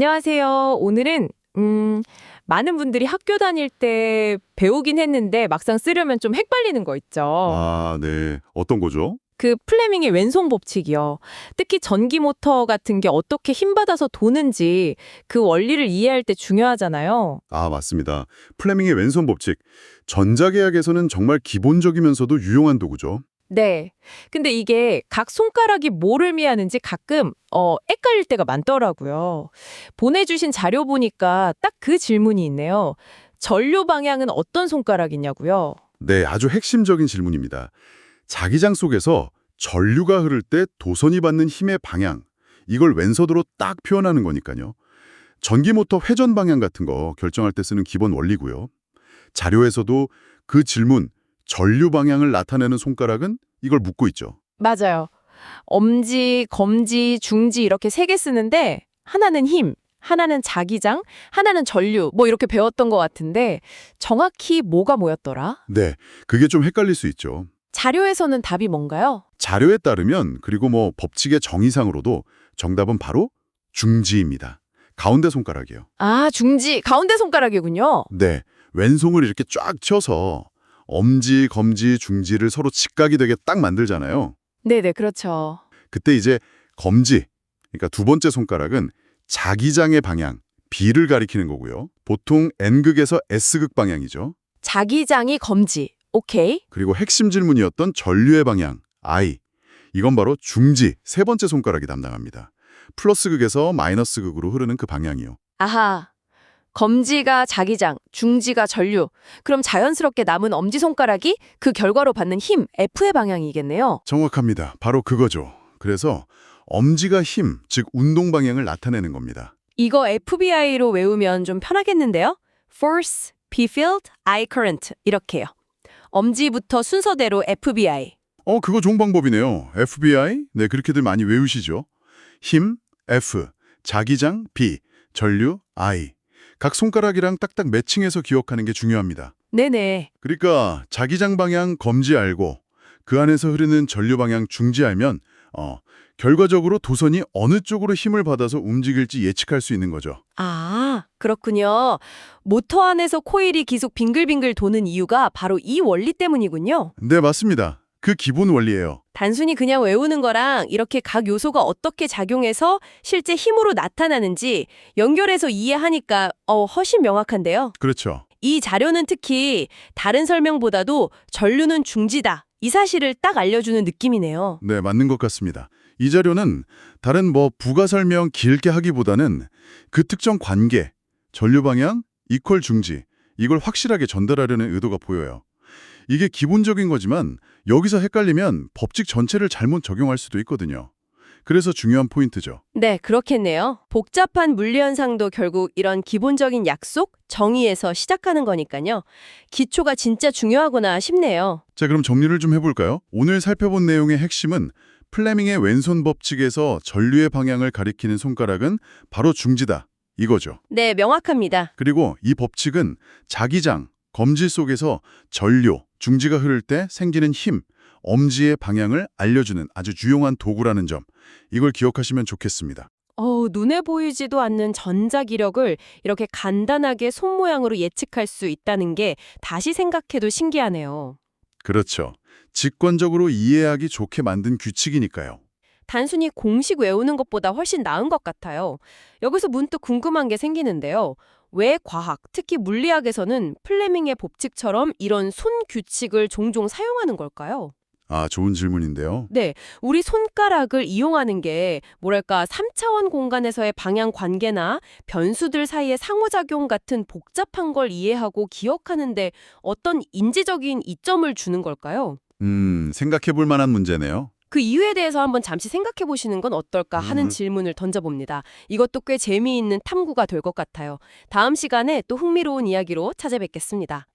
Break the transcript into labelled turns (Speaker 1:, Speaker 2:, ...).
Speaker 1: 안녕하세요. 오늘은 음, 많은 분들이 학교 다닐 때 배우긴 했는데 막상 쓰려면 좀 헷갈리는 거 있죠.
Speaker 2: 아, 네. 어떤 거죠?
Speaker 1: 그 플레밍의 왼손 법칙이요. 특히 전기 모터 같은 게 어떻게 힘 받아서 도는지 그 원리를 이해할 때 중요하잖아요.
Speaker 2: 아, 맞습니다. 플레밍의 왼손 법칙. 전자계약에서는 정말 기본적이면서도 유용한 도구죠.
Speaker 1: 네. 근데 이게 각 손가락이 뭐를 의미하는지 가끔 어 헷갈릴 때가 많더라고요. 보내주신 자료 보니까 딱 그 질문이 있네요. 전류 방향은 어떤 손가락이냐고요.
Speaker 2: 네, 아주 핵심적인 질문입니다. 자기장 속에서 전류가 흐를 때 도선이 받는 힘의 방향, 이걸 왼손으로 딱 표현하는 거니까요. 전기모터 회전 방향 같은 거 결정할 때 쓰는 기본 원리고요. 자료에서도 그 질문, 전류 방향을 나타내는 손가락은 이걸 묻고 있죠.
Speaker 1: 맞아요. 엄지, 검지, 중지 이렇게 세 개 쓰는데 하나는 힘, 하나는 자기장, 하나는 전류 뭐 이렇게 배웠던 것 같은데 정확히 뭐가 뭐였더라?
Speaker 2: 네, 그게 좀 헷갈릴 수 있죠.
Speaker 1: 자료에서는 답이 뭔가요?
Speaker 2: 자료에 따르면 그리고 뭐 법칙의 정의상으로도 정답은 바로 중지입니다. 가운데 손가락이에요.
Speaker 1: 아, 중지, 가운데 손가락이군요.
Speaker 2: 네, 왼손을 이렇게 쫙 쳐서 엄지, 검지, 중지를 서로 직각이 되게 딱 만들잖아요.
Speaker 1: 네네, 그렇죠.
Speaker 2: 그때 이제 검지, 그러니까 두 번째 손가락은 자기장의 방향, B를 가리키는 거고요. 보통 N극에서 S극 방향이죠.
Speaker 1: 자기장이 검지. 오케이.
Speaker 2: 그리고 핵심 질문이었던 전류의 방향, I. 이건 바로 중지, 세 번째 손가락이 담당합니다. 플러스극에서 마이너스극으로 흐르는 그 방향이요.
Speaker 1: 아하. 검지가 자기장, 중지가 전류. 그럼 자연스럽게 남은 엄지손가락이 그 결과로 받는 힘, F의 방향이겠네요.
Speaker 2: 정확합니다. 바로 그거죠. 그래서 엄지가 힘, 즉 운동 방향을 나타내는 겁니다.
Speaker 1: 이거 FBI로 외우면 좀 편하겠는데요? Force, P field, I current 이렇게요. 엄지부터 순서대로 FBI.
Speaker 2: 어, 그거 좋은 방법이네요. FBI? 네, 그렇게들 많이 외우시죠. 힘, F, 자기장, B, 전류, I. 각 손가락이랑 딱딱 매칭해서 기억하는 게 중요합니다.
Speaker 1: 네네.
Speaker 2: 그러니까 자기장 방향 검지 알고 그 안에서 흐르는 전류 방향 중지 알면 어, 결과적으로 도선이 어느 쪽으로 힘을 받아서 움직일지 예측할 수 있는 거죠.
Speaker 1: 아, 그렇군요. 모터 안에서 코일이 계속 빙글빙글 도는 이유가 바로 이 원리 때문이군요.
Speaker 2: 네, 맞습니다. 그 기본 원리예요.
Speaker 1: 단순히 그냥 외우는 거랑 이렇게 각 요소가 어떻게 작용해서 실제 힘으로 나타나는지 연결해서 이해하니까 어, 훨씬 명확한데요.
Speaker 2: 그렇죠.
Speaker 1: 이 자료는 특히 다른 설명보다도 전류는 중지다. 이 사실을 딱 알려주는 느낌이네요.
Speaker 2: 네, 맞는 것 같습니다. 이 자료는 다른 뭐 부가 설명 길게 하기보다는 그 특정 관계, 전류 방향, 이퀄 중지, 이걸 확실하게 전달하려는 의도가 보여요. 이게 기본적인 거지만 여기서 헷갈리면 법칙 전체를 잘못 적용할 수도 있거든요. 그래서 중요한 포인트죠.
Speaker 1: 네, 그렇겠네요. 복잡한 물리현상도 결국 이런 기본적인 약속, 정의에서 시작하는 거니까요. 기초가 진짜 중요하구나 싶네요.
Speaker 2: 자, 그럼 정리를 좀 해볼까요? 오늘 살펴본 내용의 핵심은 플레밍의 왼손 법칙에서 전류의 방향을 가리키는 손가락은 바로 중지다. 이거죠.
Speaker 1: 네, 명확합니다.
Speaker 2: 그리고 이 법칙은 자기장, 검지 속에서 전류, 중지가 흐를 때 생기는 힘, 엄지의 방향을 알려주는 아주 유용한 도구라는 점, 이걸 기억하시면 좋겠습니다.
Speaker 1: 어우, 눈에 보이지도 않는 전자기력을 이렇게 간단하게 손 모양으로 예측할 수 있다는 게 다시 생각해도 신기하네요.
Speaker 2: 그렇죠. 직관적으로 이해하기 좋게 만든 규칙이니까요.
Speaker 1: 단순히 공식 외우는 것보다 훨씬 나은 것 같아요. 여기서 문득 궁금한 게 생기는데요. 왜 과학, 특히 물리학에서는 플레밍의 법칙처럼 이런 손 규칙을 종종 사용하는 걸까요?
Speaker 2: 아, 좋은 질문인데요.
Speaker 1: 네, 우리 손가락을 이용하는 게 뭐랄까 3차원 공간에서의 방향 관계나 변수들 사이의 상호작용 같은 복잡한 걸 이해하고 기억하는데 어떤 인지적인 이점을 주는 걸까요?
Speaker 2: 음, 생각해 볼 만한 문제네요.
Speaker 1: 그 이유에 대해서 한번 잠시 생각해 보시는 건 어떨까 하는
Speaker 2: 음.
Speaker 1: 질문을 던져봅니다. 이것도 꽤 재미있는 탐구가 될 것 같아요. 다음 시간에 또 흥미로운 이야기로 찾아뵙겠습니다.